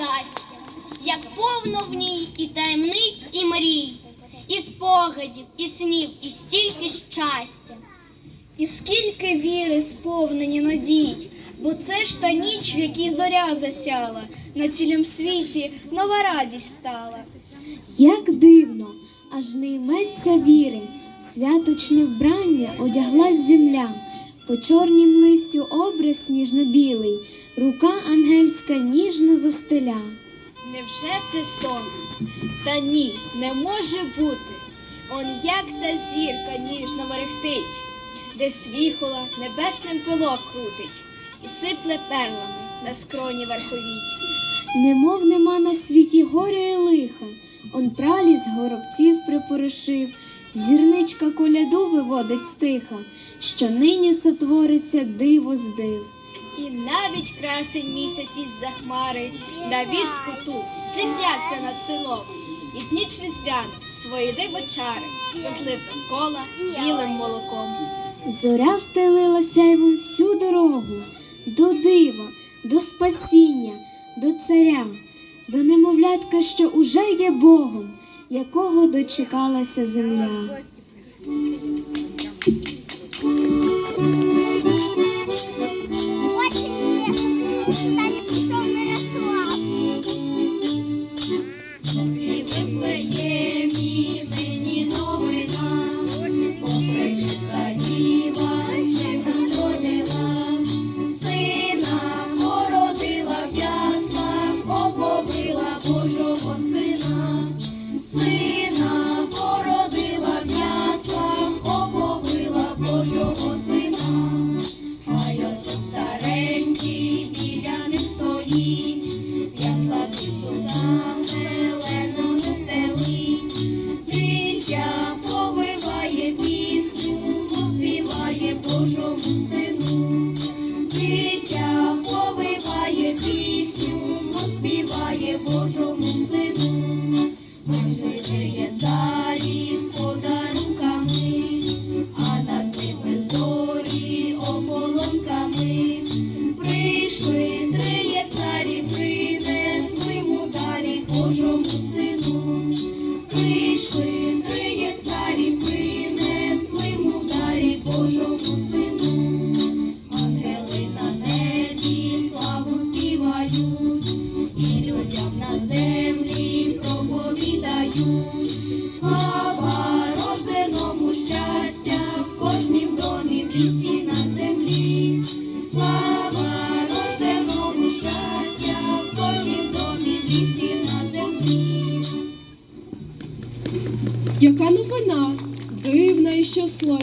вдасться, як повно в ній і таємниць, і мрій, і спогадів, і снів, і стільки щастя. І скільки віри сповнені надій, бо це ж та ніч, в якій зоря засяла, на цілім світі нова радість стала. Як дивно, аж не йметься віри, в святочне вбрання одяглась земля, по чорнім листю образ сніжно-білий, рука ангельська ніжно застеля. Невже це сон? Та ні, не може бути. Он як та зірка ніжно мерехтить, де свіхола небесним пилок крутить і сипле перлами на скроні верховіть. Немов нема на світі горя і лиха, он праліз горобців припорошив, зірничка коляду виводить стиха, що нині сотвориться диво з див. І навіть красень місяць із-за хмари на вістку ту зім'явся над селом, і в ніч різдвяну свої дивочари розлив кола білим молоком. Зоря встелила сяйвом всю дорогу, до дива, до спасіння, до царя, до немовлятка, що уже є Богом, якого дочекалася земля. І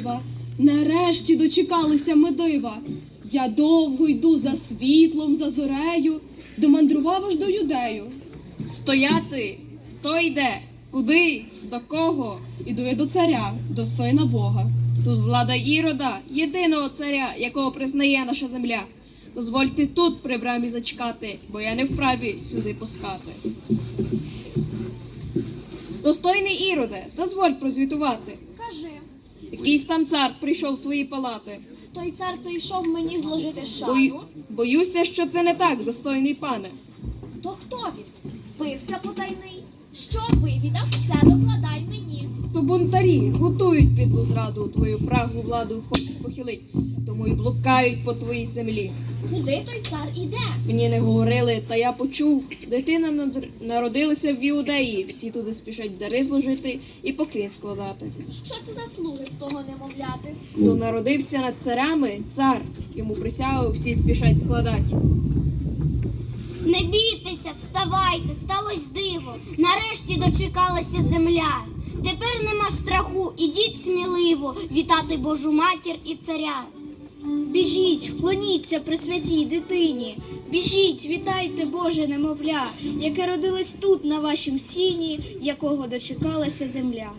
дива. Нарешті дочекалися ми дива. Я довго йду за світлом, за зорею, домандрував аж до юдею. Стояти, хто йде, куди, до кого? Іду я до царя, до сина Бога. Тут влада Ірода, єдиного царя, якого признає наша земля. Дозвольте тут при брамі зачекати, бо я не вправі сюди пускати. Достойний Іроде, дозволь прозвітувати. Якийсь там цар прийшов в твої палати. той цар прийшов мені зложити шану. Бою... Боюся, що це не так, достойний пане. То хто він? Вбивця потайний. Що вивідав, все докладай мені. То бунтарі готують підлу зраду, твою прагу владу хочуть похилить, тому й блукають по твоїй землі. Куди той цар іде? Мені не говорили, та я почув. Дитина народилася в Іудеї, всі туди спішать дари зложити і поклін складати. Що це за слуги в того немовляти? То народився над царями цар, йому присягу всі спішать складати. Не бійтеся, вставайте, сталося диво. Нарешті дочекалася земля. Тепер нема страху, ідіть сміливо вітати Божу матір і царя. Біжіть, вклоніться при святій дитині. Біжіть, вітайте Боже немовля, яке родилось тут, на вашім сіні, якого дочекалася земля.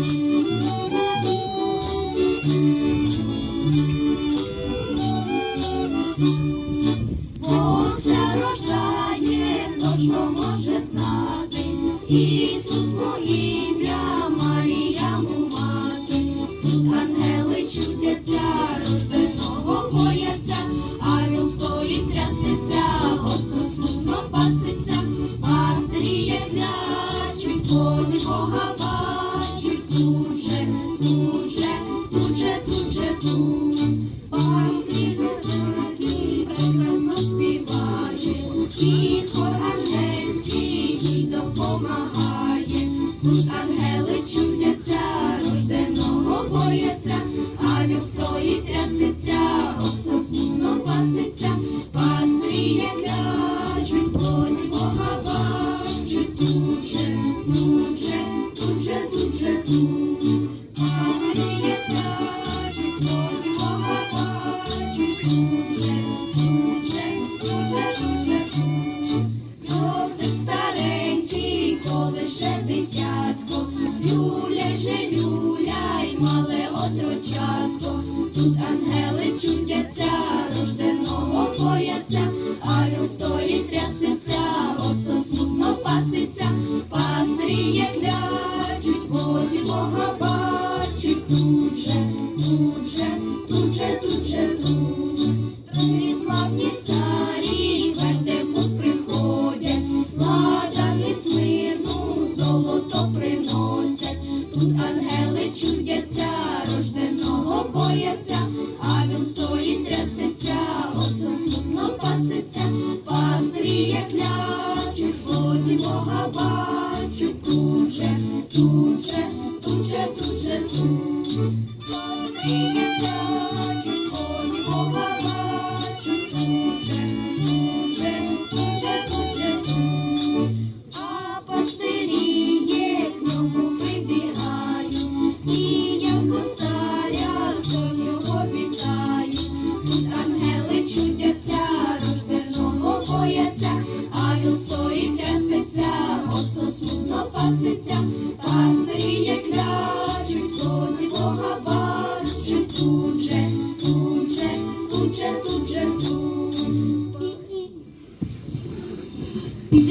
Бог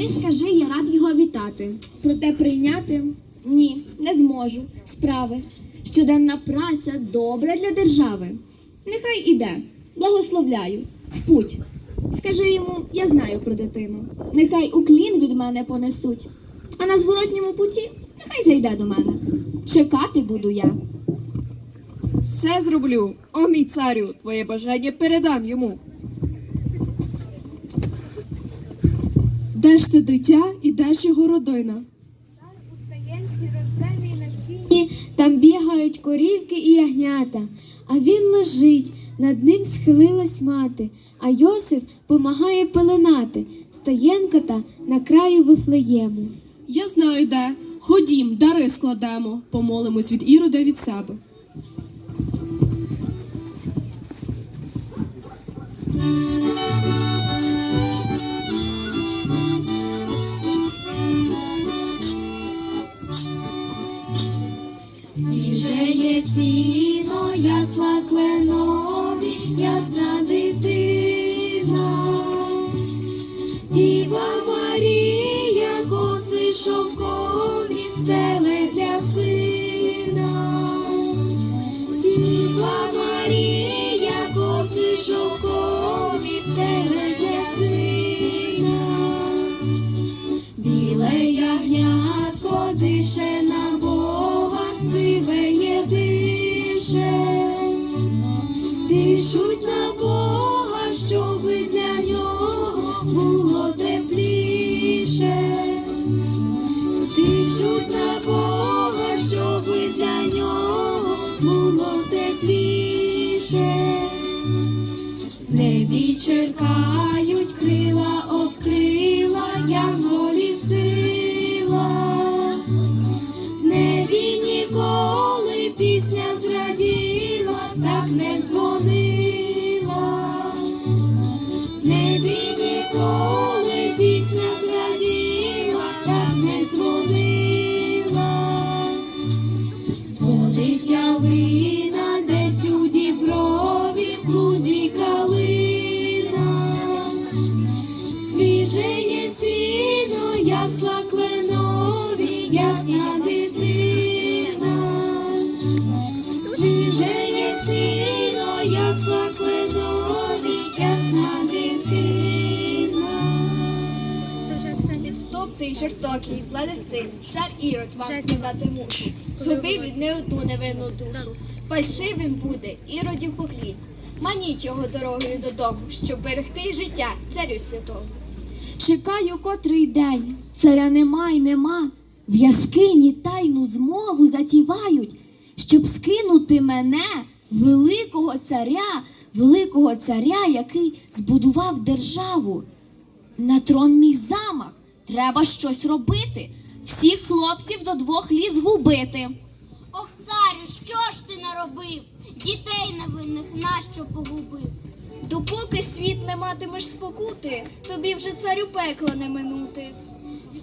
Піди скажи, я рад його вітати. Проте прийняти ні, не зможу. Справи. Щоденна праця добра для держави. Нехай іде, благословляю, в путь. Скажи йому, я знаю про дитину. Нехай уклін від мене понесуть. А на зворотньому путі нехай зайде до мене. Чекати буду я. Все зроблю, о мій царю, твоє бажання передам йому. Ж те дитя і де його родина? Там бігають корівки і ягнята, а він лежить, над ним схилилась мати, а Йосиф помагає пеленати, стаєнка та на краю вифлеєму. Я знаю де. Ходім, дари складемо, помолимось від ірода від себе. Ясна дитина. Свіжеє сіно, ясла кленові, ясна дитина. Відступний, жорстокий, владистин, цар Ірод вам сказати мушу. Згубив від не одну невинну душу. Фальшивим буде іродів поклін. Маніть його дорогою додому, щоб берегти життя царю святому. Чекаю котрий день, царя нема й нема. В яскині тайну змову затівають, щоб скинути мене, великого царя, великого царя, який збудував державу. На трон мій замах. Треба щось робити. Всіх хлопців до двох літ згубити. Ох, царю, що ж ти наробив? Дітей невинних нащо погубив? Допоки світ не матимеш спокути, тобі вже царю пекла не минути.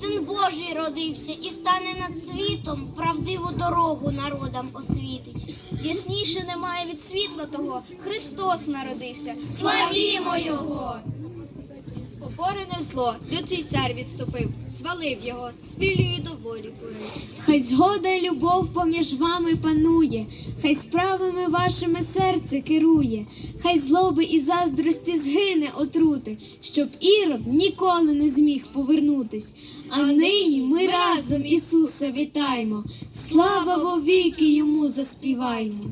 Син Божий родився і стане над світом, правдиву дорогу народам освітить. Ясніше немає від світла того, Христос народився. Славімо Його! Поборене зло, людський цар відступив, звалив його, з віллю до волі порив. Хай згода й любов поміж вами панує, хай справами вашими серце керує, хай злоби і заздрості згине отрути, щоб ірод ніколи не зміг повернутись. А нині ми разом Ісуса вітаємо, слава вовіки йому заспіваємо.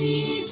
see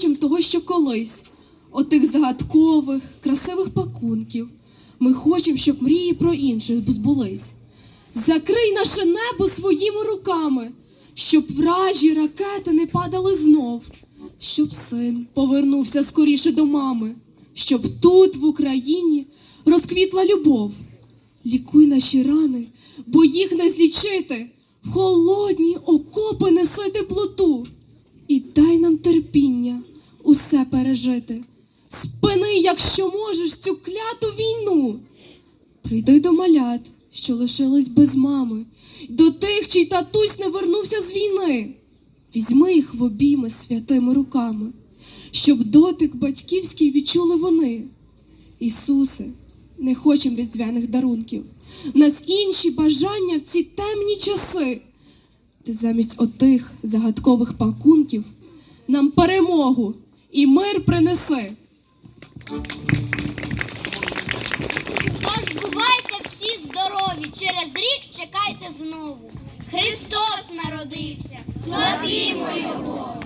хочемо того, що колись. Отих загадкових, красивих пакунків. Ми хочемо, щоб мрії про інших збулись. Закрий наше небо своїми руками, щоб вражі ракети не падали знов, щоб син повернувся скоріше до мами, щоб тут, в Україні, розквітла любов. Лікуй наші рани, бо їх не злічити. В холодні окопи неси теплоту. І дай нам терпіння усе пережити. Спини, якщо можеш, цю кляту війну. Прийди до малят, що лишились без мами, до тих, чий татусь не вернувся з війни. Візьми їх в обійми святими руками, щоб дотик батьківський відчули вони. Ісусе, не хочемо різдвяних дарунків. В нас інші бажання в ці темні часи. Ти замість отих загадкових пакунків нам перемогу і мир принеси. Тож бувайте всі здорові, через рік чекайте знову. Христос народився, славімо Його!